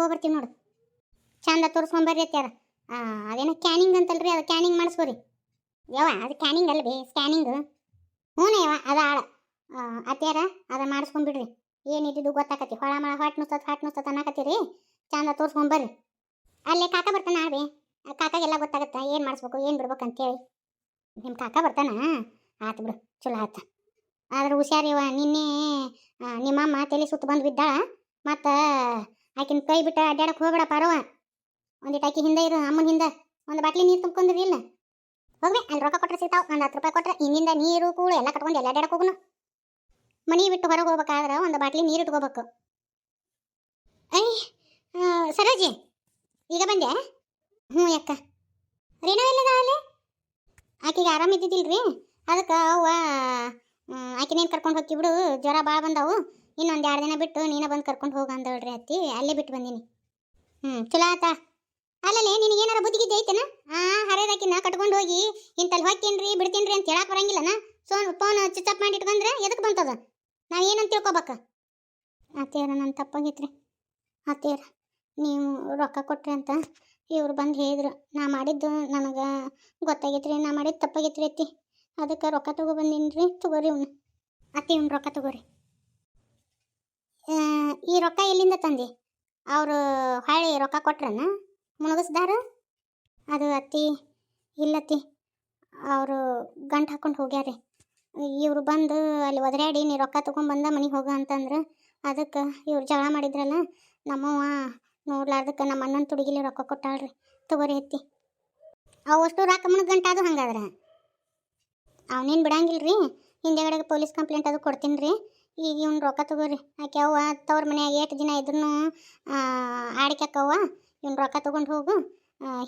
ಹೋಗಿ ಬರ್ತೀವಿ ನೋಡು. ಚಂದ ತೋರಿಸ್ಕೊಂಬರ್ರಿ ಅತ್ಯಾರ ಅದೇನೋ ಕ್ಯಾನಿಂಗ್ ಅಂತಲ್ರಿ, ಅದು ಕ್ಯಾನಿಂಗ್ ಮಾಡಿಸ್ಕೊರಿ. ಯಾವ ಅದು ಕ್ಯಾನಿಂಗ್ ಅಲ್ಲ ಬೇ ಸ್ಕ್ಯಾನಿಂಗ್ ಹ್ಞೂ ಯಾವ ಅದ ಆಳ. ಅತ್ಯಾರ ಅದು ಮಾಡಿಸ್ಕೊಂಡ್ಬಿಡ್ರಿ ಏನಿದ್ದು ಗೊತ್ತಾಕತಿ ಹೊಳ ಮಳ ಹೊಟ್ಟೆ ನುಸ್ತತ್ ಹೊಟ್ಟೆ ನುಸ್ತತ್ ಅನ್ನಕತ್ತೀರಿ. ಚಂದ ತೋರಿಸ್ಕೊಂಬರ್ರಿ. ಅಲ್ಲೇ ಕಾಕ ಬರ್ತಾನ ಆಡ್ಬೆ ಆ, ಕಾಕಾಗೆಲ್ಲ ಗೊತ್ತಾಗತ್ತ? ಏನು ಮಾಡಿಸ್ಬೇಕು, ಏನು ಬಿಡ್ಬೇಕು ಅಂತೇಳಿ ನಿಮ್ಮ ಕಾಕ ಬರ್ತಾನ? ಆತು ಬಿಡು, ಚಲೋ ಆತ. ಆದ್ರೆ ಹುಷಾರಿವ ನಿನ್ನೆ ನಿಮ್ಮಮ್ಮ ತಲೆ ಸುತ್ತ ಬಂದು ಬಿದ್ದಾಳ. ಮತ್ತು ಆಕಿನ ಕೈ ಬಿಟ್ಟು ಅಡ್ಡಾಡಕ್ಕೆ ಹೋಗ್ಬೇಡ ಪಾರವ ಒಂದಿಟ್ಟು ಆಕಿ ಹಿಂದೆ ಇರು, ಅಮ್ಮನ ಹಿಂದೆ. ಒಂದು ಬಾಟ್ಲಿ ನೀರು ತುಂಬ್ಕೊಂಡ್ರಿ ಇಲ್ಲ. ಹೋಗ್ರಿ ಅಲ್ಲಿ ರೊಕ್ಕ ಕೊಟ್ಟರೆ ಸಿಗ್ತಾವೆ, ಒಂದು ಹತ್ತು ರೂಪಾಯಿ ಕೊಟ್ಟರೆ ಹಿಂದಿಂದ ನೀರು, ಕೂಳು ಎಲ್ಲ ಕಟ್ಕೊಂಡು ಎಲ್ಲ ಅಡ್ಡಾಡಕ್ಕೆ ಹೋಗುನು? ಮನಿ ಬಿಟ್ಟು ಹೊರಗೆ ಹೋಗ್ಬೇಕಾದ್ರೆ ಒಂದು ಬಾಟ್ಲಿ ನೀರು ಇಟ್ಕೋಬೇಕು. ಐ ಸರೋಜಿ, ಈಗ ಬಂದೆ? ಹ್ಞೂ ಅಕ್ಕ. ರೀನಾ ಎಲ್ಲದ ಅಲ್ಲಿ? ಆಕೆಗೆ ಆರಾಮ ಇದ್ದಿದ್ದಿಲ್ರಿ. ಅದಕ್ಕೆ ಅವ್ವ ಆಕಿನೇನು ಕರ್ಕೊಂಡು ಹೋಗಿ ಬಿಡು, ಜ್ವರ ಭಾಳ ಬಂದಾವು. ಇನ್ನೊಂದು ಎರಡು ದಿನ ಬಿಟ್ಟು ನೀನ ಬಂದು ಕರ್ಕೊಂಡು ಹೋಗ ಅಂದಳ್ರಿ ಅತ್ತಿ. ಅಲ್ಲೇ ಬಿಟ್ಟು ಬಂದೀನಿ. ಹ್ಞೂ ಚಲೋ ಆತ. ಅಲ್ಲಲ್ಲೇ, ನಿನಗೆ ಏನಾರ ಬುದ್ಧಿಗಿದ್ದೆ ಆ, ಹರೇದಾಕಿನ ಕಟ್ಕೊಂಡು ಹೋಗಿ ಇಂತಲ್ಲಿ ಬಿಡ್ತೀನಿ ಬಿಡ್ತೀನ್ರಿ ಅಂತ ಹೇಳಕ್ ಬರಂಗಿಲ್ಲನ? ಸೋನ್ ಫೋನ್ ಸ್ವಿಚ್ ಅಪ್ ಮಾಡಿ ಇಟ್ಕೊಂಡ್ರೆ ಎದಕ್ಕೆ ಬಂತದ? ನಾವು ಏನಂತ ತಿಳ್ಕೊಬೇಕ? ಅತ್ತೇರ ನನ್ನ ತಪ್ಪಾಗೈತ್ರಿ. ಅತ್ತೇರ ನೀವು ರೊಕ್ಕ ಕೊಟ್ರಿ ಅಂತ ಇವ್ರು ಬಂದು ಹೇಳಿದ್ರು. ನಾ ಮಾಡಿದ್ದು ನನಗೆ ಗೊತ್ತಾಗೈತ್ರಿ, ನಾ ಮಾಡಿದ್ದು ತಪ್ಪಾಗೈತ್ರಿ ಅತ್ತಿ. ಅದಕ್ಕೆ ರೊಕ್ಕ ತಗೋ ಬಂದೀನಿ ತಗೋರಿ ಇವ್ನು. ಅತ್ತಿ, ಇವ್ನು ರೊಕ್ಕ ತಗೋರಿ. ಈ ರೊಕ್ಕ ಎಲ್ಲಿಂದ ತಂದಿ? ಅವರು ಹಳ್ಳಿ ರೊಕ್ಕ ಕೊಟ್ರನ? ಮುಣಗಿಸ್ದಾರ? ಅದು ಅತ್ತಿ ಇಲ್ಲತ್ತಿ ಅವರು ಗಂಟು ಹಾಕೊಂಡು ಹೋಗ್ಯಾರಿ. ಇವರು ಬಂದು ಅಲ್ಲಿ ಒದರಾಡಿ ನೀ ರೊಕ್ಕ ತೊಗೊಂಬಂದ ಮನೆಗೆ ಹೋಗ ಅಂತಂದ್ರೆ ಅದಕ್ಕೆ ಇವ್ರು ಜಗಳ ಮಾಡಿದ್ರಲ್ಲ, ನಮ್ಮವ್ವ ನೋಡ್ಲಾರ್ದಕ್ಕೆ ನಮ್ಮ ಅಣ್ಣನ ತುಡುಗಿಲಿ ರೊಕ್ಕ ಕೊಟ್ಟಾಳ್ರಿ, ತಗೋರಿ ಅತ್ತಿ. ಅವಷ್ಟು ರೊಕ್ಕ ಗಂಟ ಅದು ಹಂಗಾದ್ರೆ. ಅವನೇನು ಬಿಡಂಗಿಲ್ರಿ, ಹಿಂದೆಗಡೆಗೆ ಪೊಲೀಸ್ ಕಂಪ್ಲೇಂಟ್ ಅದು ಕೊಡ್ತೀನಿ ರೀ ಈಗ ಇವ್ನು ರೊಕ್ಕ ತಗೋರಿ. ಆಕೆ ಅವ್ವ, ತವ್ರ ಮನ್ಯಾಗ ಎಷ್ಟು ದಿನ ಇದ್ರೂ ಆಡ್ಕ್ಯಾಕವ್ವ. ಇವ್ನು ರೊಕ್ಕ ತೊಗೊಂಡು ಹೋಗು.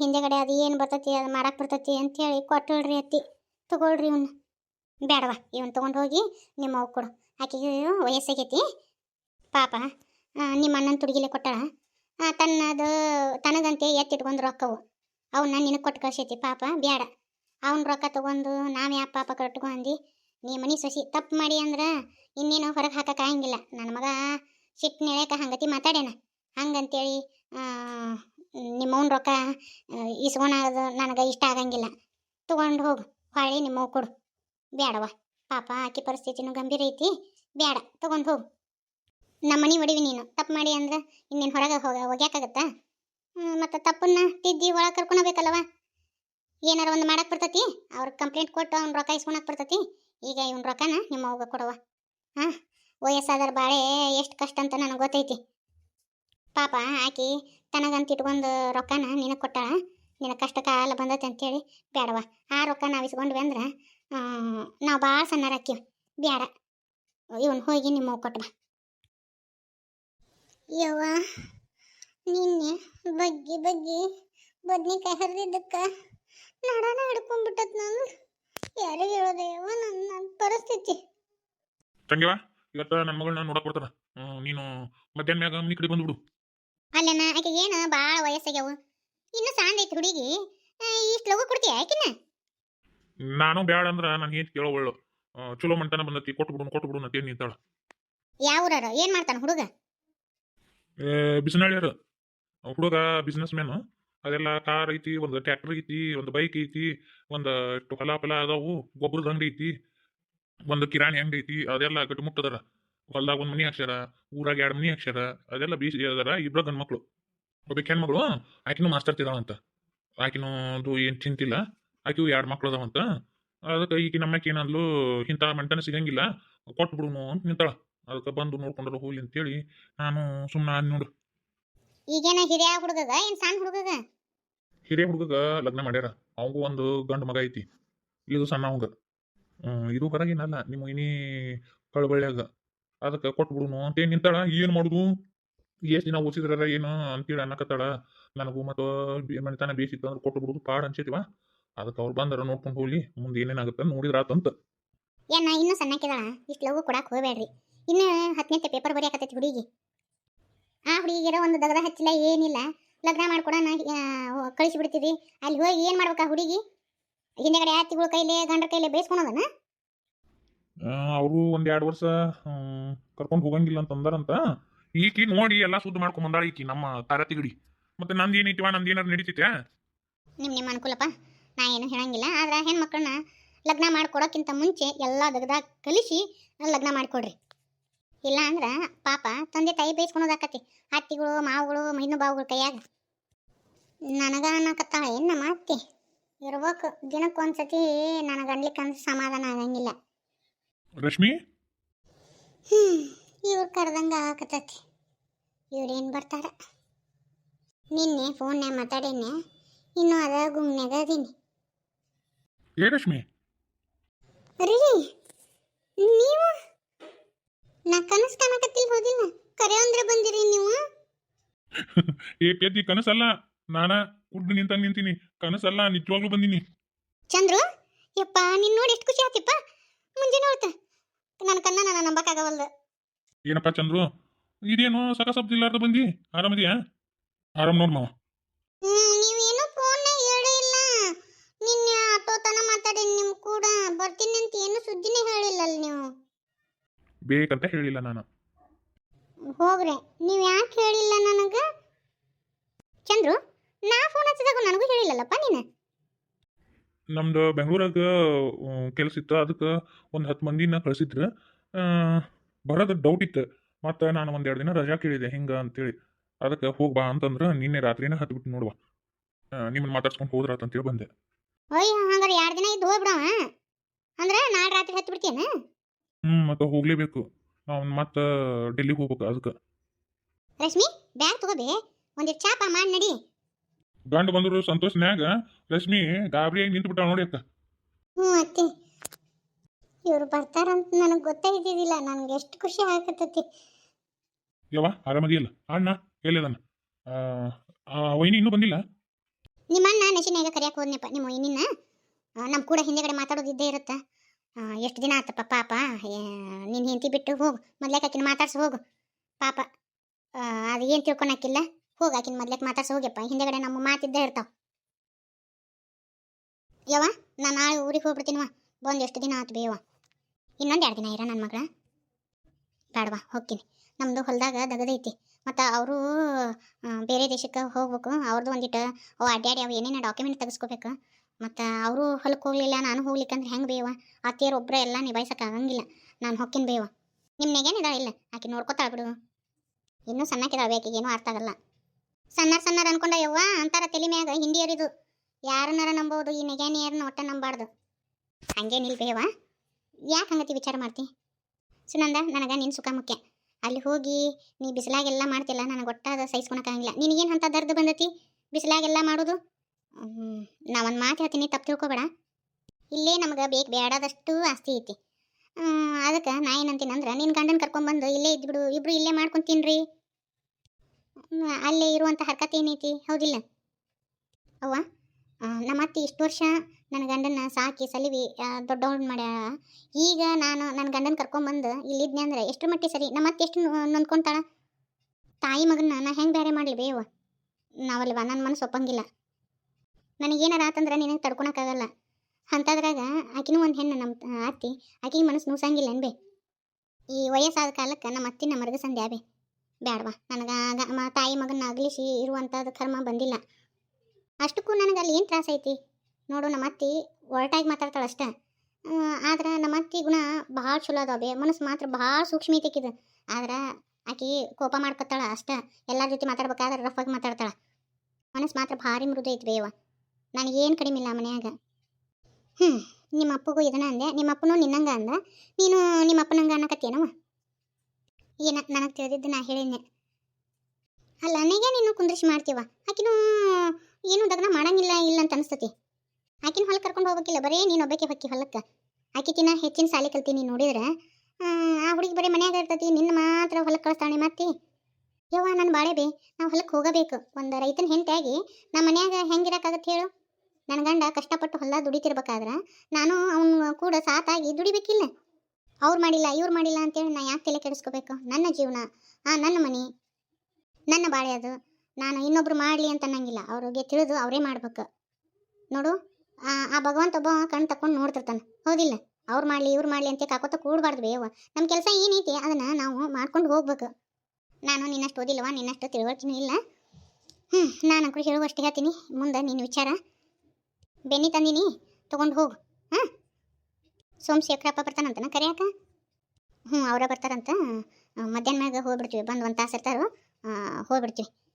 ಹಿಂದೆಗಡೆ ಅದು ಏನು ಬರ್ತೈತಿ, ಅದು ಮಾಡಕ್ಕೆ ಬರ್ತೈತಿ ಅಂತೇಳಿ ಕೊಟ್ಟಳ್ರಿ ಅತ್ತಿ. ತಗೊಳ್ರಿ ಇವ್ನ. ಬೇಡವ ಇವ್ನು ತೊಗೊಂಡು ಹೋಗಿ ನಿಮ್ಮ ಅವ್ವ ಕೊಡು. ಆಕೆಗೆ ವಯಸ್ಸಾಗೈತಿ. ಪಾಪ. ನಿಮ್ಮ ಅಣ್ಣನ ತುಡುಗಿಲೆ ಕೊಟ್ಟಾಳ. ತನ್ನದು, ತನಗಂತೆ ಎತ್ತಿಟ್ಕೊಂಡು ರೊಕ್ಕವು. ಅವನ್ನ ನಿನಗೆ ಕೊಟ್ಟು ಕಳ್ಸೈತಿ. ಪಾಪ ಬೇಡ ಅವ್ನ ರೊಕ್ಕ ತಗೊಂಡು ನಾವು ಯಾವ ಪಾಪ ಕಟ್ಕೊಂಡಿ ನೀ ಮನಿ ಸೊಸಿ ತಪ್ಪು ಮಾಡಿ ಅಂದ್ರೆ ಇನ್ನೇನು ಹೊರಗೆ ಹಾಕಕ್ಕೆ ಆಗಂಗಿಲ್ಲ. ನನ್ನ ಮಗ ಸಿಟ್ಟು ನೆಳೆಯಕ ಹಂಗತಿ ಮಾತಾಡ್ಯಾನ. ಹಂಗಂತೇಳಿ ನಿಮ್ಮವ್ನ ರೊಕ್ಕ ಇಸ್ಕೊಳೋದು ನನಗೆ ಇಷ್ಟ ಆಗಂಗಿಲ್ಲ. ತೊಗೊಂಡು ಹೋಗು, ಹೊಳ್ಳಿ ನಿಮ್ಮವ್ ಕೊಡು. ಬೇಡವ ಪಾಪ ಆಕಿ ಪರಿಸ್ಥಿತಿನೂ ಗಂಭೀರ ಐತಿ. ಬೇಡ ತೊಗೊಂಡು ಹೋಗು. ನಮ್ಮ ಮನೆ ಹೊಡಿವಿ ನೀನು. ತಪ್ಪು ಮಾಡಿ ಅಂದ್ರೆ ಇನ್ನೇನು ಹೊರಗೆ ಹೋಗ ಒಗ್ಯಾಕಾಗತ್ತಾ ಮತ್ತು ತಪ್ಪನ್ನ ತಿದ್ದಿ ಒಳಗೆ ಕರ್ಕೊಳಬೇಕಲ್ಲವ ಏನಾರ ಒಂದು ಮಾಡಕ್ಕೆ ಬರ್ತೈತಿ? ಅವ್ರಿಗೆ ಕಂಪ್ಲೇಂಟ್ ಕೊಟ್ಟು ಅವ್ನ ರೊಕ್ಕ ಇಸ್ಕೊಳಕ್ಕೆ ಬರ್ತೈತಿ? ಈಗ ಇವನ್ ರೊಕ್ಕನ ನಿಮ್ಮ ಅವ್ಗ ಕೊಡವ. ಹಾಂ, ವಯಸ್ಸಾದರ ಬಾಳೆ ಎಷ್ಟು ಕಷ್ಟ ಅಂತ ನನಗೆ ಗೊತ್ತೈತಿ. ಪಾಪ ಆಕಿ ತನಗಂತ ಇಟ್ಕೊಂಡು ರೊಕ್ಕನ ನಿನಗೆ ಕೊಟ್ಟಾಳ. ನಿನ್ನ ಕಷ್ಟ ಕಾಲ ಬಂದೈತೆ ಅಂತೇಳಿ ಬೇಡವ ಆ ರೊಕ್ಕ ನಾವು ಇಸ್ಕೊಂಡ್ವಿ ಅಂದ್ರೆ ನಾವು ಭಾಳ ಸಣ್ಣರಾಕಿವಿ ಬೇಡ ಇವನು ಹೋಗಿ ನಿಮ್ಮ ಅವ್ವ ಕೊಟ್ಟು ಯವ್ವ, ನಿನ್ನೆ ಬಗ್ಗಿ ಬಗ್ಗಿ ಬದ್ನಿಕಾಯಿ ಹರಿದಿದ್ದಕ್ಕೆ ನಡನ ಹಿಡ್ಕೊಂಡ್ಬಿಟ್ಟತ್ ನಾನು. ಯಾರಿಗೆ ಹೇಳೋದೆ? ನನ್ನ ಪರಿಸ್ಥಿತಿ. ತಂಗಿವ ಇವತ್ತ ನನ್ನ ಮಗಳನ್ನ ನೋಡಕ್ ಬರ್ತಾರ ನೀನು ಮಧ್ಯಾಹ್ನ ಮ್ಯಾಗ ಮನಿ ಕಡೆ ಬಂದ್ಬಿಡು. ಅಲ್ಲನ ಆಕೆ ಏನು? ಭಾಳ ವಯಸ್ಸಾಗ್ಯಾವ. ಇನ್ನು ಸಾಂದ್ ಐತಿ ಹುಡುಗಿ. ಇಷ್ಟು ಲಗು ಕೊಡ್ತೀಯ ಆಕಿನ ನಾನು ಬ್ಯಾಡ ಅಂದ್ರ ನಾನು ಏನು ಕೇಳೋ ಒಳ್ಳು. ಚಲೋ ಮಂಟನ ಬಂದತಿ ಕೊಟ್ಟು ಬಿಡು ಕೊಟ್ಟು ಬಿಡು ಅಂತ ನಿಂತಾಳ ಯಾವ ಊರಾರ ಏನು ಮಾಡ್ತಾನ ಹುಡುಗ? ಬಿಸಿನಳ್ಳಿಯರು ಹುಡುಗ ಬಿಸ್ನೆಸ್ ಮ್ಯಾನ್ ಅದೆಲ್ಲ ಕಾರ್ ಐತಿ, ಒಂದು ಟ್ರ್ಯಾಕ್ಟರ್ ಐತಿ, ಒಂದು ಬೈಕ್ ಐತಿ, ಒಂದು ಹೊಲ ಪಲ ಅದಾವು, ಗೊಬ್ಬರದ ಅಂಗಡಿ ಐತಿ, ಒಂದು ಕಿರಾಣಿ ಅಂಗಡಿ ಐತಿ, ಅದೆಲ್ಲ ಗಟ್ಟಿಮುಟ್ಟದಾರ ಹೊಲ್ದಾಗ ಒಂದು ಮನಿ ಹಾಕ್ಸ್ಯಾರ, ಊರಾಗ ಎರಡು ಮನಿ ಹಾಕ್ಸ್ಯಾರ, ಅದೆಲ್ಲ ಬೀಸಿ ಅದಾರ ಇಬ್ರ ಗಂಡ್ ಮಕ್ಕಳು ಒಬ್ಬ ಹೆಣ್ಮಗಳು, ಆಕಿನೂ ಮಾಸ್ತರ್ ತಿದಾವಂತ ಆಕಿನೂ ಅದು ಏನು ಚಿಂತಿಲ್ಲ ಆಕಿವು ಎರಡು ಮಕ್ಳು ಅದಾವಂತ ಅದಕ್ಕೆ ನಮ್ಮ ನಮ್ಮಕ್ಕೆ ಏನಂದ್ಲು, ಇಂಥ ಮಂಟನ ಸಿಗಂಗಿಲ್ಲ ಕೊಟ್ಟು ಬಿಡುನು ಅಂತ ನಿಂತಾಳ. ಅದಕ್ಕೆ ಬಂದು ನೋಡ್ಕೊಂಡ್ರ ಹೋಗ್ಲಿ ಅಂತೇಳಿ, ನಾನು ಸುಮ್ಮನೆ ನೋಡು. ಈಗೇನ ಹಿರಿಯ ಹುಡುಗಗ, ಏನು ಸಣ್ಣ ಹುಡುಗಗ? ಹಿರಿಯ ಹುಡುಗಗ ಲಗ್ನ ಮಾಡ್ಯಾರ. ಅವಂಗೂ ಒಂದು ಗಂಡು ಮಗ ಐತಿ. ಇದು ಸಣ್ಣ ಅವಂಗ. ಇದು ಹೊರಗೇನಲ್ಲ ನಿಮ್ಮ ಇನಿ ಕಳಬಳ್ಳ್ಯಾಗ ಅದಕ್ಕೆ ಕೊಟ್ಬಿಡುನು ಅಂತೇಳಿ ನಿಂತಾಳ? ಏನು ಮಾಡುದು? ಎಷ್ಟು ದಿನ ಓದಿಸಿದ್ರ ಏನು ಅಂತೇಳಿ ಅನ್ನಕತ್ತಾಳ. ನನಗೂ ಮತ್ತು ಮನೆತನ ಬೇಸಿತ್ತು ಅಂದ್ರೆ ಕೊಟ್ಟು ಬಿಡುದು ಪಾಡ್ ಅನ್ಸಿತಿವ. ಅದಕ್ಕೆ ಅವ್ರು ಬಂದ್ರ ನೋಡ್ಕೊಂಡು ಹೋಗ್ಲಿ, ಮುಂದೆ ಏನೇನಾಗುತ್ತೆ ನೋಡಿದ್ರ ಆತಂತ. ಏನ ಇನ್ನೂ ಸಣ್ಣಕ್ಕಿದಾಳ ಇಷ್ಟು ಲಘು ಕೊಡಕ್ಕೆ ಹೋಗ್ಬೇಡ್ರಿ. ಇನ್ನು ಹತ್ತನೇ ಪೇಪರ್ ಬರೆಯಕತ್ತೈತಿ ಹುಡುಗಿ. ಆ ಹುಡುಗಿಗೆ ಒಂದು ದಗದ ಹಚ್ಚಿಲ್ಲ, ಏನಿಲ್ಲ. ಲಗ್ನ ಮಾಡ್ಕೊಡೋಣ ಕಳಿಸಿ ಬಿಡ್ತೀವಿ ಅಲ್ಲಿ ಹೋಗಿ ಏನು ಮಾಡ್ಬೇಕಾ ಹುಡುಗಿ? ಹಿಂದೆಗಡೆ ಆತಿಗಳ ಕೈಲಿ ಗಂಡ್ರ ಕೈಲಿ ಬೇಯಿಸ್ಕೊಳೋದನ್ನ ಅವರು ಒಂದ್ ಎರಡು ವರ್ಷ ಕರ್ಕೊಂಡು ಹೋಗಂಗಿಲ್ಲ ಅಂತ ಅಂದಾರಂತ. ಈಕಿ ನೋಡಿ ಎಲ್ಲ ಶುದ್ಧ ಮಾಡ್ಕೊಂಡ್ ಬಂದಾಳ ಈಕಿ ನಮ್ಮ ತಾರತಿಗಡಿ ಮತ್ತೆ ನಂದು ಏನೈತಿವ ನಂದು ಏನಾರು ನಡೀತೈತೆ? ನಿಮ್ಮ ನಿಮ್ಮ ಅನುಕೂಲಪ್ಪ. ನಾ ಏನು ಹೇಳಂಗಿಲ್ಲ ಆದ್ರೆ ಹೆಣ್ಮಕ್ಳನ್ನ ಲಗ್ನ ಮಾಡ್ಕೊಡೋಕ್ಕಿಂತ ಮುಂಚೆ ಎಲ್ಲ ದಗದಾಗ ಕಲಿಸಿ ಲಗ್ನ ಮಾಡಿಕೊಡ್ರಿ. ಇಲ್ಲ ಅಂದ್ರೆ ಪಾಪ ತಂದೆ ತಾಯಿ ಬೇಯಿಸ್ಕೊಳೋದಾಕತಿ ಅತ್ತಿಗಳು ಮಾವುಗಳು ಮೈನು ಬಾವುಗಳು ಕೈಯಾಗ. ನನಗ ಅನ್ನಕತ್ತಾಳ ಏನು ನಮ್ಮ ಅತ್ತಿ? ಇರ್ಬೇಕು ದಿನಕ್ಕೆ ಒಂದ್ಸತಿ ನನಗೆ ಅನ್ಲಿಕ್ಕೆ ಅಂದ್ರೆ ಸಮಾಧಾನ ಆಗಂಗಿಲ್ಲ. ರಶ್ಮಿ? ಇವ್ರು ಕರೆದಂಗೆ ಆಗಕತ್ತೈತಿ. ಇವ್ರೇನು ಬರ್ತಾರ? ನಿನ್ನೆ ಫೋನ್ ಮಾತಾಡೇನೆ ಇನ್ನೂ ಅದ ಗುಂಗ್ನ್ಯಾಗ ಅದೀನಿ. ಏ ರಶ್ಮಿ? ರೀ ನೀವು? ನಾ ಕನಸು ಕಾಣಕತ್ತಿಲ್ ಹೋದಿಲ್ಲ ಕರೆ ಅಂದ್ರೆ ಬಂದಿರಿ ನೀವು. ಏ ಪೇತಿ ಕನಸಲ್ಲ. ನಾನ ಕುಡ್ದು ನಿಂತ ನಿಂತೀನಿ. ಕನಸಲ್ಲ ನಿಜವಾಗ್ಲೂ ಬಂದಿನಿ. ಚಂದ್ರು ಯಪ್ಪ ನಿನ್ ನೋಡಿ ಎಷ್ಟು ಖುಷಿ ಆತಿಪ್ಪ. ಮುಂಜಾನೆ ನೋಡ್ತ. ನನ್ನ ಕಣ್ಣ ನಾನು ನಂಬಕ್ಕಾಗವಲ್ದ. ಏನಪ್ಪ ಚಂದ್ರು? ಇದೇನು ಸಕ ಸಬ್ದಿಲ್ಲಾರ್ದ ಬಂದಿ. ಆರಾಮದಿಯಾ? ಆರಾಮ್ ನೋಡ್ ಮಾವ ಹ್ಮ್ ನೀವೇನು ಫೋನ್ ಹೇಳೇ ಇಲ್ಲ ನಿನ್ನೆ ಆಟೋ ತನ ಮಾತಾಡಿ ನಿಮ್ ಕೂಡ ಬರ್ತೀನಿ ಅಂತ ಏನು ಸುದ್ದಿನೇ ಹೇಳಿಲ್ಲ ಅಲ್ಲಿ ನೀವು ಬೇಕಂತ ಹೇಳಿಲ್ಲ ನಾನು. ಹೋಗ್ರೆ ನೀವು ಯಾಕೆ ಹೇಳಿಲ್ಲ ನನಗೆ? ಚಂದ್ರು ನಾ ಫೋನ್ ಹಚ್ಚಿದಾಗ ನನಗೂ ಹೇಳಿಲ್ಲಲ್ಲಪ್ಪ ನೀನು? ನಮ್ದು ಬೆಂಗಳೂರಾಗ ಕೆಲಸ ಇತ್ತು. ಅದಕ್ಕೆ ಒಂದು ಹತ್ತು ಮಂದಿನ ಕಳಿಸಿದ್ರು. ಬರೋದು ಡೌಟ್ ಇತ್ತು. ಮತ್ತು ನಾನು ಒಂದೆರಡು ದಿನ ರಜಾ ಕೇಳಿದೆ ಹಿಂಗೆ ಅಂತೇಳಿ. ಅದಕ್ಕೆ ಹೋಗಿ ಬಾ ಅಂತಂದ್ರೆ ನಿನ್ನೆ ರಾತ್ರಿನ ಹತ್ಬಿಟ್ಟು ನೋಡುವ. ನಿಮ್ಮನ್ನ ಮಾತಾಡ್ಸ್ಕೊಂಡು ಹೋದ್ರಾತ ಅಂತೇಳಿ ಬಂದೆ. ಅಯ್ಯ ಹಂಗಾರೆ ಎರಡು ದಿನ ಇದ್ದು ಹೋಗ್ಬಿಡವ? ಅಂದ್ರೆ ನಾಳೆ ರಾತ್ರಿ ಹತ್ತು ಬಿಡ್ತೇನ ಹ್ಞೂ ಮತ್ತು ಹೋಗ್ಲೇಬೇಕು. ನಾವು ಮತ್ತೆ ಡೆಲ್ಲಿಗೆ ಹೋಗ್ಬೇಕು ಅದಕ್ಕೆ ರಶ್ಮಿ ಬ್ಯಾಗ್ ತಗೋಬೇ. ಒಂದಿಟ್ಟು ಚಾಪ ಮಾಡಿ ನಡಿ. ಗಂಡ ಬಂದರು ಸಂತೋಷನ್ಯಾಗ ರಶ್ಮಿ ಗಾಬರಿಯಾಗಿ ನಿಂತು ನೋಡಿ ಅಕ್ಕ ಹ್ಞೂ ಅತ್ತೆ. ಇವ್ರು ಬರ್ತಾರಂತ ನನಗೆ ಗೊತ್ತೇ ಇದ್ದಿದ್ದಿಲ್ಲ ನನಗೆ ಎಷ್ಟು ಖುಷಿ ಆಗತ್ತೈತಿ ಯವ್ವ ಆರಾಮದಿಯಲ್ಲ ಅಣ್ಣ ಎಲ್ಲಿದಾನ? ವೈನಿ ಇನ್ನೂ ಬಂದಿಲ್ಲ? ನಿಮ್ಮ ಅಣ್ಣ ನಶಿನಾಗ ಕರಿಯಕ್ಕೆ ಹೋದ್ನಪ್ಪ ನಿಮ್ಮ ಇನ್ನಿನ ನಮ್ಮ ಕೂಡ ಹಿಂದೆಗಡೆ ಮಾತಾಡೋದಿದ್ದೇ ಇರುತ್ತೆ. ಎಷ್ಟು ದಿನ ಆಯ್ತಪ್ಪ ಪಾಪ? ನಿನ್ನ ಹೆಂಡತಿ ಬಿಟ್ಟು ಹೋಗು. ಮೊದ್ಲೇಕ ಆಕಿನ ಮಾತಾಡ್ಸಿ, ಹೋಗು. ಪಾಪ ಅದು ಏನು ತಿಳ್ಕೊಳಕ್ಕಿಲ್ಲ? ಹೋಗಿ, ಆಕಿನ ಮೊದ್ಲೇಕ ಮಾತಾಡ್ಸಿ, ಹೋಗ್ಯಪ್ಪ. ಹಿಂದೆಗಡೆ ನಮ್ಮ ಮಾತಿದ್ದೇ ಇರ್ತಾವ. ಯವ್ವ ನಾನು ನಾಳೆ ಊರಿಗೆ ಹೋಗ್ಬಿಡ್ತೀನಿವ. ಬಂದು ಎಷ್ಟು ದಿನ ಆತು ಬೇವ ಇನ್ನೊಂದು ಎರಡು ದಿನ ಇರ ನನ್ನ ಮಗಳ? ಬೇಡವಾ ಹೋಗ್ತೀನಿ. ನಮ್ಮದು ಹೊಲದಾಗ ದಗದೈತಿ ಮತ್ತು ಅವರು ಬೇರೆ ದೇಶಕ್ಕೆ ಹೋಗ್ಬೇಕು. ಅವ್ರದ್ದು ಒಂದಿಟ್ಟು ಅವು ಅಡ್ಡಾಡಿ ಅವು ಏನೇನು ಡಾಕ್ಯುಮೆಂಟ್ ತೆಗೆಸ್ಕೋಬೇಕು. ಮತ್ತು ಅವರು ಹೊಲಕ್ಕೆ ಹೋಗಲಿಲ್ಲ, ನಾನು ಹೋಗ್ಲಿಕ್ಕಂದ್ರೆ ಹೆಂಗೆ ಬೇವ? ಅತ್ತಿಯರು ಒಬ್ಬರೇ ಎಲ್ಲ ನಿಭಾಯಿಸಕ್ಕೆ ಆಗಂಗಿಲ್ಲ. ನಾನು ಹೊಕ್ಕಿನ ಬೇವ? ನಿಮ್ಮ ನೆಗೇನಿದಾಳ ಇಲ್ಲ? ಆಕೆ ನೋಡ್ಕೊತಾಳ ಬಿಡು. ಇನ್ನೂ ಸಣ್ಣಕ್ಕಿದಾಳ ಬೇಕಿಗೆ ಏನೂ ಅರ್ಥ ಆಗಲ್ಲ. ಸಣ್ಣ ಸಣ್ಣರ್ ಅನ್ಕೊಂಡ ಯವ್ವ? ಅಂತಾರ ತಲೆ ಮ್ಯಾಗ ಹಿಂದಿಯರಿದು. ಯಾರನ್ನಾರ ನಂಬೋದು ಈ ನೆಗ್ಯಾನಿಯರನ್ನ ಒಟ್ಟ ನಂಬಾರ್ದು ಹಂಗೇನಿಲ್ಲ ಬೇವ. ಯಾಕೆ ಹಂಗತಿ ವಿಚಾರ ಮಾಡ್ತಿ? ಸುನಂದ, ನನಗೆ ನಿನ್ನ ಸುಖ ಮುಖ್ಯ. ಅಲ್ಲಿ ಹೋಗಿ ನೀ ಬಿಸಿಲಾಗೆಲ್ಲ ಮಾಡ್ತಿಲ್ಲ ನನಗೆ ಒಟ್ಟಾದ ಸಹಿಸ್ಕೊಳಕ್ಕಾಗಿಲ್ಲ ನಿನಗೇನು ಅಂತ ದರ್ದು ಬಂದತಿ? ಬಿಸಿಲಾಗೆಲ್ಲ ಮಾಡೋದು? ನಾ ಒಂದು ಮಾತು ಹೇಳ್ತೀನಿ, ತಪ್ಪು ತಿಳ್ಕೊಬೇಡ. ಇಲ್ಲೇ ನಮಗೆ ಬೇಕು ಬೇಡದಷ್ಟು ಆಸ್ತಿ ಐತಿ. ಅದಕ್ಕೆ ನಾ ಏನಂತೀನಿ ಅಂದ್ರೆ ನಿನ್ನ ಗಂಡನ ಕರ್ಕೊಂಬಂದು ಇಲ್ಲೇ ಇದ್ಬಿಡು ಇಬ್ರು ಇಲ್ಲೇ ಮಾಡ್ಕೊತೀನಿ ರೀ ಅಲ್ಲೇ ಇರುವಂಥ ಹರ್ಕತ್ ಏನೈತಿ? ಹೌದಿಲ್ಲ? ಅವ್ವ ನಮ್ಮ ಅತ್ತಿ ಇಷ್ಟು ವರ್ಷ ನನ್ನ ಗಂಡನ ಸಾಕಿ, ಸಲಿವಿ ದೊಡ್ಡವಳು ಮಾಡ್ಯಾಳ. ಈಗ ನಾನು ನನ್ನ ಗಂಡನ ಕರ್ಕೊಂಬಂದು ಇಲ್ಲಿದ್ನೆ ಅಂದ್ರೆ ಎಷ್ಟು ಮಟ್ಟಿ ಸರಿ? ನಮ್ಮ ಅತ್ತೆ ಎಷ್ಟು ನೊಂದ್ಕೊಂತಾಳ? ತಾಯಿ ಮಗನ ನಾ ಹೆಂಗೆ ಬೇರೆ ಮಾಡಲಿ ಬೇವ ನಾವಲ್ವ? ನನ್ನ ಮನಸ್ಸು ಒಪ್ಪಂಗಿಲ್ಲ. ನನಗೇನಾರ ಆತಂದ್ರೆ ನಿನಗೆ ತಡ್ಕೊಳಕ್ಕಾಗಲ್ಲ ಅಂಥದ್ರಾಗ ಆಕಿನೂ ಒಂದು ಹೆಣ್ಣು ನಮ್ಮ ಅತ್ತಿ ಆಕಿಗೆ ಮನಸ್ಸು ನೂಸಂಗಿಲ್ಲ ಅನ್ಬೇ ಈ ವಯಸ್ಸಾದ ಕಾಲಕ್ಕೆ ನಮ್ಮ ಅತ್ತಿನ ಮರಗ ಸಂಧ್ಯಾಬೆ ಬ್ಯಾಡವಾ, ನನಗೆ ತಾಯಿ ಮಗನ ಅಗಲಿಸಿ ಇರುವಂಥದ್ದು ಕರ್ಮ ಬಂದಿಲ್ಲ. ಅಷ್ಟಕ್ಕೂ ನನಗೆ ಅಲ್ಲಿ ಏನು ತ್ರಾಸ ಐತಿ? ನೋಡು ನಮ್ಮ ಅತ್ತಿ ಒರಟಾಗಿ ಮಾತಾಡ್ತಾಳೆ ಅಷ್ಟೇ. ಆದ್ರೆ ನಮ್ಮ ಅತ್ತಿ ಗುಣ ಭಾಳ ಚಲೋ ಅದಾವೆ ಮನಸ್ಸು ಮಾತ್ರ ಭಾಳ ಸೂಕ್ಷ್ಮ ಆದ್ರೆ ಆಕಿ ಕೋಪ ಮಾಡ್ಕೊತಾಳ ಅಷ್ಟ. ಎಲ್ಲರ ಜೊತೆ ಮಾತಾಡ್ಬೇಕಾದ್ರೆ ರಫ್ ಆಗಿ ಮಾತಾಡ್ತಾಳ. ಮನಸ್ಸು ಮಾತ್ರ ಭಾರಿ ಮೃದು ಐತಿ ಬೇವ ನನಗೇನು ಕಡಿಮೆ ಇಲ್ಲ ಮನ್ಯಾಗ. ಹ್ಞೂ ನಿಮ್ಮ ಅಪ್ಪಗೂ ಇದನ್ನ ಅಂದೆ ನಿಮ್ಮ ಅಪ್ಪನೂ ನಿನ್ನಂಗ ಅಂದ ನೀನು ನಿಮ್ಮ ಅಪ್ಪನಂಗ ಅನ್ನಕತ್ತೇನವ? ಏನ ನನಗೆ ತಿಳಿದಿದ್ದು ನಾ ಹೇಳಿದ್ನೆ. ಅಲ್ಲ ನನಗೆ ನೀನು ಕುಂದ್ರಿಸಿ ಮಾಡ್ತೀವ? ಆಕಿನೂ ಏನು ದಗ್ನ ಮಾಡಂಗಿಲ್ಲ ಇಲ್ಲ ಅಂತ ಅನಿಸ್ತತಿ. ಆಕಿನ ಹೊಲಕ್ಕೆ ಕರ್ಕೊಂಡು ಹೋಗ್ಬೇಕಿಲ್ಲ ಬರೀ ನೀನು ಒಬ್ಬಕ್ಕೆ ಹೊಕ್ಕಿ ಹೊಲಕ್ಕೆ. ಆಕಿಕಿನ ಹೆಚ್ಚಿನ ಸಾಲಿ ಕಲ್ತೀನಿ ನೋಡಿದ್ರೆ ಆ, ಹುಡುಗಿ ಬರೀ ಮನ್ಯಾಗ ಇರ್ತತಿ ನಿನ್ನ ಮಾತ್ರ ಹೊಲಕ್ಕೆ ಕಳಿಸ್ತಾಳೆ ಮತ್ತೆ. ಯವ್ವ ನಾನು ಬಾಳೆ ಬೇ ನಾವು ಹೊಲಕ್ಕೆ ಹೋಗಬೇಕು. ಒಂದು ರೈತನ ಹೆಂಟಾಗಿ ನಮ್ಮ ಮನ್ಯಾಗ ಹೆಂಗಿರಕ್ಕಾಗತ್ತೆ ಹೇಳು. ನನ್ನ ಗಂಡ ಕಷ್ಟಪಟ್ಟು ಹೊಲ ದುಡಿತಿರ್ಬೇಕಾದ್ರೆ ನಾನು ಅವನು ಕೂಡ ಸಾತಾಗಿ ದುಡಿಬೇಕಿಲ್ಲ. ಅವ್ರು ಮಾಡಿಲ್ಲ, ಇವ್ರು ಮಾಡಿಲ್ಲ ಅಂತೇಳಿ ನಾ ಯಾಕೆ ತಲೆ ಕೆಡಿಸ್ಕೋಬೇಕು? ನನ್ನ ಜೀವನ, ಆ ನನ್ನ ಮನೆ, ನನ್ನ ಬಾಳೆ ಅದು. ನಾನು ಇನ್ನೊಬ್ರು ಮಾಡಲಿ ಅಂತ ಅನ್ನಂಗಿಲ್ಲ. ಅವ್ರಿಗೆ ತಿಳಿದು ಅವರೇ ಮಾಡ್ಬೇಕು. ನೋಡು, ಆ ಭಗವಂತ ಒಬ್ಬ ಕಣ್ಣು ತಕೊಂಡು ನೋಡ್ತಿರ್ತಾನೆ. ಹೌದಿಲ್ಲ? ಅವ್ರು ಮಾಡಲಿ, ಇವ್ರು ಮಾಡಲಿ ಅಂತ ಕಾಕೋತ ಕೂಡಬಾರ್ದು ಬೇವ ನಮ್ಮ ಕೆಲಸ ಏನೈತಿ ಅದನ್ನು ನಾವು ಮಾಡ್ಕೊಂಡು ಹೋಗ್ಬೇಕು. ನಾನು ನಿನ್ನಷ್ಟು ಓದಿಲ್ವಾ ನಿನ್ನಷ್ಟು ತಿಳುವಳಿಕೆನೂ ಇಲ್ಲ. ಹ್ಞೂ ನಾನು ಅಂಕರು ಹೇಳುವಷ್ಟು ಹೇಳ್ತೀನಿ. ಮುಂದೆ ನಿನ್ನ ವಿಚಾರ. ಬೆನ್ನಿ ತಂದೀನಿ, ತೊಗೊಂಡು ಹೋಗು. ಹಾಂ? ಸೋಮಶೇಖರಪ್ಪ ಬರ್ತಾನಂತನ ಕರೆಯಾಕ ಹ್ಞೂ ಅವರ ಬರ್ತಾರಂತ. ಮಧ್ಯಾಹ್ನ ಮ್ಯಾಗ ಹೋಗ್ಬಿಡ್ತೀವಿ, ಬಂದು ಒಂದು ತಾಸು ಇರ್ತಾರೋ. ಹೋಗ್ಬಿಡ್ತೀವಿ.